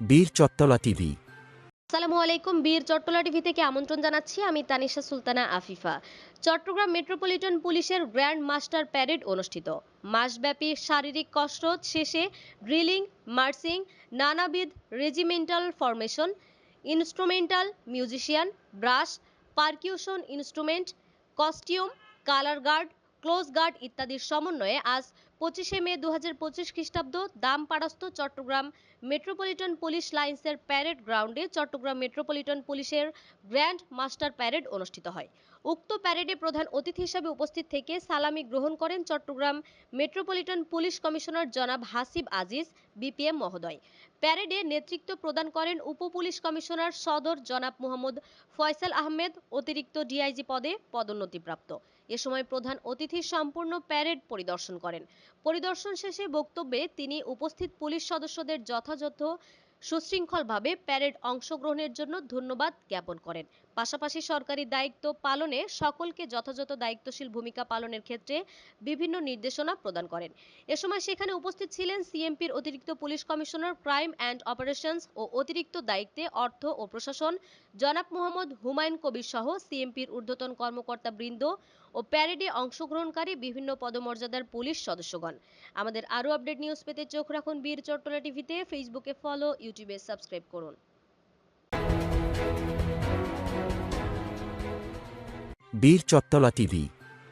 বীর চত্তলা টিভি। আসসালামু আলাইকুম, বীর চট্টলা টিভি থেকে আমন্ত্রণ জানাচ্ছি আমি তানিশা সুলতানা আফিফা। চট্টগ্রাম মেট্রোপলিটন পুলিশের গ্র্যান্ড মাস্টার প্যারেড অনুষ্ঠিত। মাসব্যাপী শারীরিক কসরত শেষে ড্রিলিং, মার্চিং, নানাবিধ regimental formation, instrumental musician, brush, percussion instrument, costume, colour guard close guard ইত্যাদির সমন্বয়ে আজ পঁচিশে মে দু হাজার পঁচিশ খ্রিস্টাব্দ দামপাড়াস্থ চট্টগ্রাম মেট্রোপলিটন পুলিশ লাইন্সের প্যারেড গ্রাউন্ডে চট্টগ্রাম মেট্রোপলিটন পুলিশের গ্র্যান্ড মাস্টার প্যারেড অনুষ্ঠিত হয়। উক্ত প্যারেডে প্রধান অতিথি হিসেবে উপস্থিত থেকে সালামি গ্রহণ করেন চট্টগ্রাম মেট্রোপলিটন পুলিশ কমিশনার জনাব হাসিব আজিজ, বিপিএম মহোদয়। প্যারেডে নেতৃত্ব প্রদান করেন উপ পুলিশ কমিশনার সদর জনাব মোহাম্মদ ফয়সাল আহমেদ, অতিরিক্ত ডিআইজি পদে পদোন্নতিপ্রাপ্ত। এ সময় প্রধান অতিথি সম্পূর্ণ প্যারেড পরিদর্শন করেন। পরিদর্শন শেষে বক্তব্যে তিনি উপস্থিত পুলিশ সদস্যদের যথাযথ সুশৃঙ্খলভাবে প্যারেড অংশগ্রহণের জন্য ধন্যবাদ জ্ঞাপন করেন। পাশাপাশি সরকারি দায়িত্ব পালনে সকলকে যথাযথ দায়িত্বশীল ভূমিকা পালনের ক্ষেত্রে বিভিন্ন নির্দেশনা প্রদান করেন। এ সময় সেখানে উপস্থিত ছিলেন সিএমপির অতিরিক্ত police commissioner, crime and operations ও অতিরিক্ত দায়িত্বে অর্থ ও প্রশাসন, জনাব মোহাম্মদ হুমায়ুন কবির সহ সিএমপির ঊর্ধ্বতন কর্মকর্তা বৃন্দ ও প্যারেডে অংশগ্রহণকারী বিভিন্ন পদমর্যাদার পুলিশ সদস্যগণ। আমাদের আরও আপডেট নিউজ পেতে চোখ রাখুন বীর চট্টলা টিভিতে, ফেসবুকে ফলো ইউটিউবে সাবস্ক্রাইব করুন। বীর চত্তলা টিভি